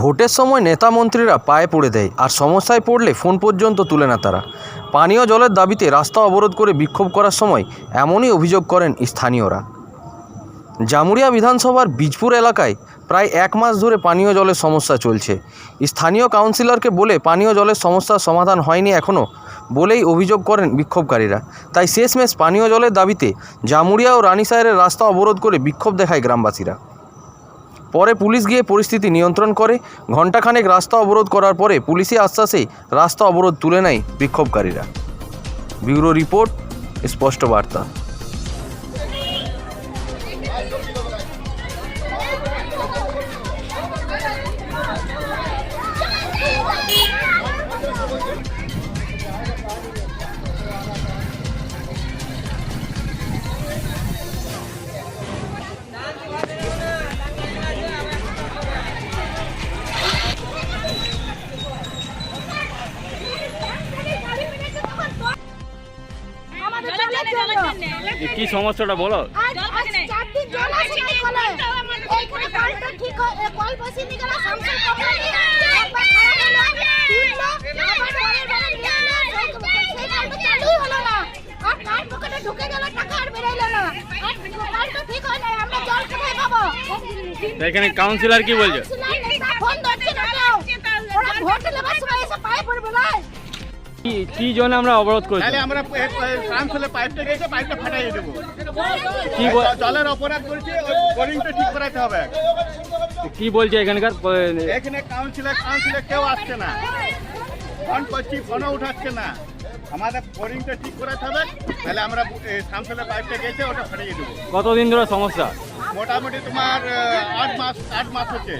ভোটের সময় নেতা মন্ত্রীরা পায়ে পড়ে দেয় আর সমস্যায় পড়লে ফোন পর্যন্ত তুলে না তারা। পানীয় জলের দাবিতে রাস্তা অবরোধ করে বিক্ষোভ করার সময় এমনই অভিযোগ করেন স্থানীয়রা। জামুরিয়া বিধানসভার বীজপুর এলাকায় প্রায় এক মাস ধরে পানীয় জলের সমস্যা চলছে। স্থানীয় কাউন্সিলরকে বলে পানীয় জলের সমস্যার সমাধান হয়নি এখনও বলেই অভিযোগ করেন বিক্ষোভকারীরা। তাই শেষমেশ পানীয় জলের দাবিতে জামুরিয়া ও রানীসাহেরের রাস্তা অবরোধ করে বিক্ষোভ দেখায় গ্রামবাসীরা। পরে পুলিশ গিয়ে পরিস্থিতি নিয়ন্ত্রণ করে, ঘণ্টাখানেক রাস্তা অবরোধ করার পরে পুলিশি আশ্বাসে রাস্তা অবরোধ তুলে নেয় বিক্ষোভকারীরা। ব্যুরো রিপোর্ট, স্পষ্ট বার্তা। কোথায় পাবো? তা এখানে কাউন্সিলর কি বলছে? ফোন ধরছে না ওরা ভোট নেবার সময় এসে পায়ে পড়বে না। কি জন্য আমরা অবরোধ করছি? তাহলে আমরা পাইপটা গেছে পাইপটা ফাটাই দেবো। কি বল- জলের অপরাধ করেছে বোরিংটা ঠিক করাতে হবে। কি বলছে এখানকার এখানে কাউন্সিলর কাউন্সিলর কেউ আসছে না। ফোন করছি ফোনও উঠাচ্ছে না। আমাদের বোরিংটা ঠিক করাতে হবে তাহলে আমরা পাইপটা গেছে ওটা ফাটিয়ে দেবো। কতদিন ধরে সমস্যা? মোটামুটি তোমার আট মাস আট মাস হচ্ছে।